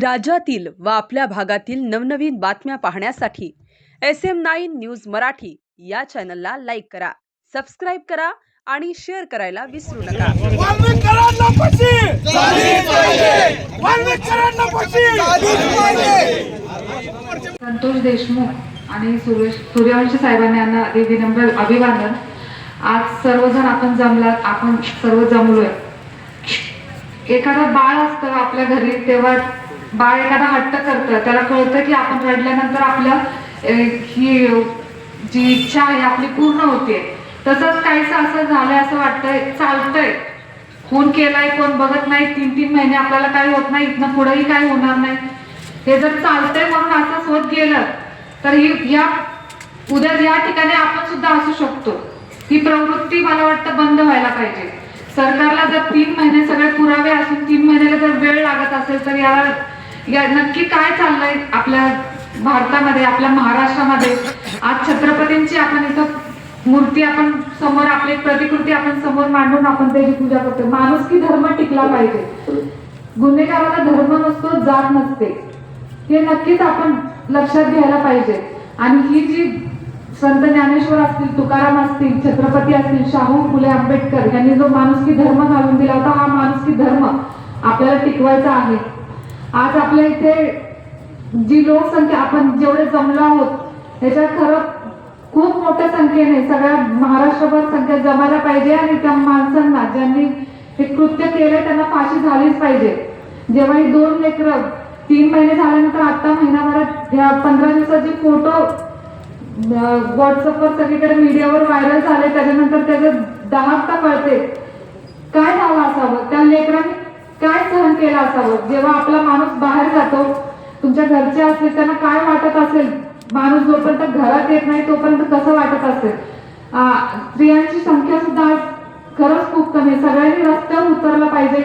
राज्यातील व आपल्या भागातील नवनवीन बातम्या पाहण्यासाठी S M nine news Marathi या चॅनलला लाईक करा सबस्क्राईब करा आणि शेअर करायला विसरू नका. संतोष देशमुख आणि सुरेश सूर्यवंशी यांना विनम्र अभिवादन. आज सर्वजण आपण जमलात आपण सर्व जमलोय. एखादं बाळ असतं आपल्या घरी तेव्हा बाळ एखादा हट्ट करतं त्याला कळतं की आपण रडल्यानंतर आपलं ही जी इच्छा आहे आपली पूर्ण होते. तसंच काहीच असं झालंय असं वाटतंय चालतंय. फोन केलाय कोण बघत नाही तीन तीन महिने आपल्याला काही होत नाही इथनं पुढेही काही होणार नाही. हे जर चालतंय म्हणून असंच होत गेलं तर ही या उद्या या ठिकाणी आपण सुद्धा असू शकतो. ही प्रवृत्ती मला वाटतं बंद व्हायला पाहिजे. सरकारला जर तीन महिने सगळे पुरावे असून तीन महिन्याला जर वेळ लागत असेल तर याला या नक्की काय चाललंय आपल्या भारतामध्ये आपल्या महाराष्ट्रामध्ये? आज छत्रपतींची आपण इथं मूर्ती आपण समोर आपली प्रतिकृती आपण समोर मांडून आपण त्याची पूजा करतो माणूस की धर्म टिकला पाहिजे? गुन्हेगाराला धर्म नसतो जात नसते. हे नक्कीच आपण लक्षात घ्यायला पाहिजे. आणि ही जी संत ज्ञानेश्वर असतील तुकाराम असतील छत्रपती असतील शाहू फुले आंबेडकर यांनी जो माणुसकी धर्म घालून दिला होता हा माणुसकी धर्म आपल्याला टिकवायचा आहे. आज आपल्या इथे जी लोकसंख्या आपण जेवढे जमलो आहोत त्याच्यात खरं खूप मोठ्या संख्येने सगळ्या महाराष्ट्रभर संख्या जमायला पाहिजे आणि त्या माणसांना ज्यांनी हे कृत्य केलंय त्यांना फाशी झालीच पाहिजे. जेव्हा ही दोन लेकरं तीन महिने झाल्यानंतर आता महिनाभरात या पंधरा दिवसाचे फोटो व्हॉट्सअपवर सगळीकडे मीडियावर व्हायरल झाले त्याच्यानंतर त्याचं दहाता कळते. काय झालं असावं? त्या लेकरांनी असावं. जेव्हा आपला माणूस बाहेर जातो तुमच्या घरचे असले त्यांना काय वाटत असेल? माणूस जोपर्यंत घरात येत नाही तोपर्यंत कसं वाटत असेल? स्त्रियांची संख्या सुद्धा खरंच खूप कमी आहे. सगळ्यांनी रस्त्यावर उतरला पाहिजे.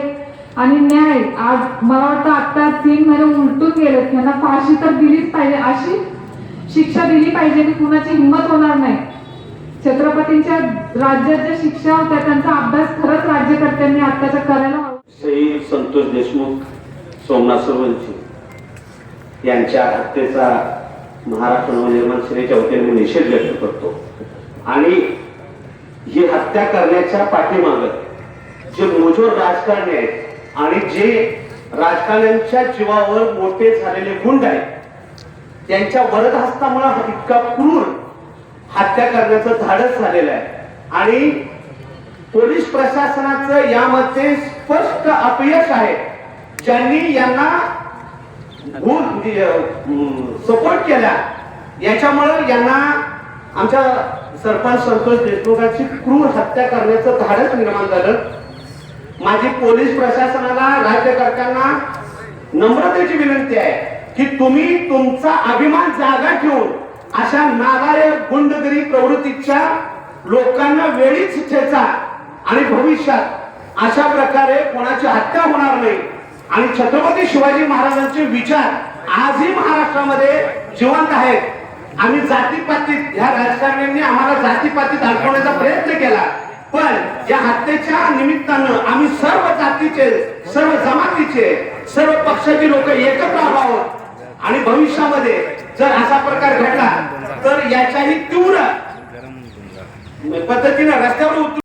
आणि न्याय आज मला वाटतं आता तीन महिने उलटून गेलेत. त्यांना फाशी तर दिलीच पाहिजे. अशी शिक्षा दिली पाहिजे की कुणाची हिंमत होणार नाही. छत्रपतींच्या राज्यात ज्या शिक्षा होत्या त्यांचा अभ्यास खरंच राज्यकर्त्यांनी आत्ताच्या करायला शहीद संतोष देशमुख सोमनाथ सरवंशी यांच्या हत्येचा महाराष्ट्र नवनिर्माण सेनेच्या वतीने मी निषेध व्यक्त करतो. आणि ही हत्या करण्याच्या पाठीमाग जे मोजोर राजकारणी आहेत आणि जे राजकारण्यांच्या जीवावर मोठे झालेले गुंड आहेत त्यांच्या वरदहस्तामुळे इतका क्रूर हत्या करण्याचं धाडस झालेलं आहे. आणि पोलीस प्रशासनाचं यामध्ये स्पष्ट अपयश आहे. ज्यांनी यांना सपोर्ट केला. याच्यामुळे यांना आमच्या सरपंच संतोष देशमुखांची क्रूर हत्या करण्याचं धाडस निर्माण झालं. माझी पोलीस प्रशासनाला राज्यकर्त्यांना नम्रतेची विनंती आहे की तुम्ही तुमचा अभिमान जागा ठेवून अशा नालायक गुंडगिरी प्रवृत्तीच्या लोकांना वेळीच ठेचा. भविष्यात अशा प्रकारे कोणाची हत्या होणार नाही. आणि छत्रपती शिवाजी महाराजांचे विचार आजही महाराष्ट्रामध्ये जिवंत आहेत. आम्ही जातीपातीत ह्या राजकारण्यांनी आम्हाला जातीपातीत अडकवण्याचा प्रयत्न केला. पण या हत्येच्या निमित्तानं आम्ही सर्व जातीचे सर्व जमातीचे सर्व पक्षाचे लोक एकत्र आलो आहोत. आणि भविष्यामध्ये जर असा प्रकार घडला तर याच्याही तीव्र पद्धतीनं रस्त्यावर